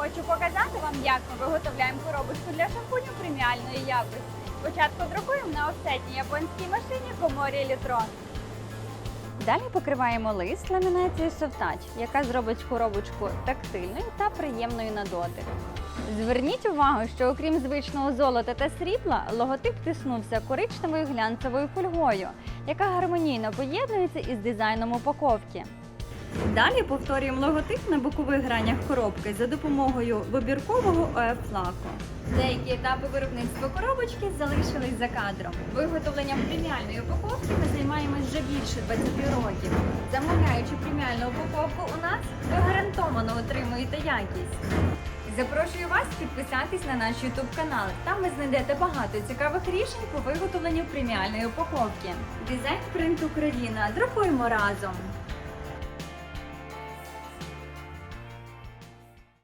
Хочу показати вам, як ми виготовляємо коробочку для шампуню преміальної якості. Спочатку друкуємо на офсетній японській машині Komori Electron. Далі покриваємо лист ламінацією Touch, яка зробить коробочку тактильною та приємною на дотик. Зверніть увагу, що окрім звичного золота та срібла, логотип тиснувся коричневою глянцевою фольгою, яка гармонійно поєднується із дизайном упаковки. Далі повторюємо логотип на бокових гранях коробки за допомогою вибіркового ОФ-лаку. Деякі етапи виробництва коробочки залишились за кадром. Виготовленням преміальної упаковки ми займаємось вже більше 20 років. Замовляючи преміальну упаковку у нас, ви гарантовано отримуєте якість. Запрошую вас підписатись на наш YouTube канал. Там ви знайдете багато цікавих рішень по виготовленню преміальної упаковки. Дизайн принт Україна. Друкуємо разом.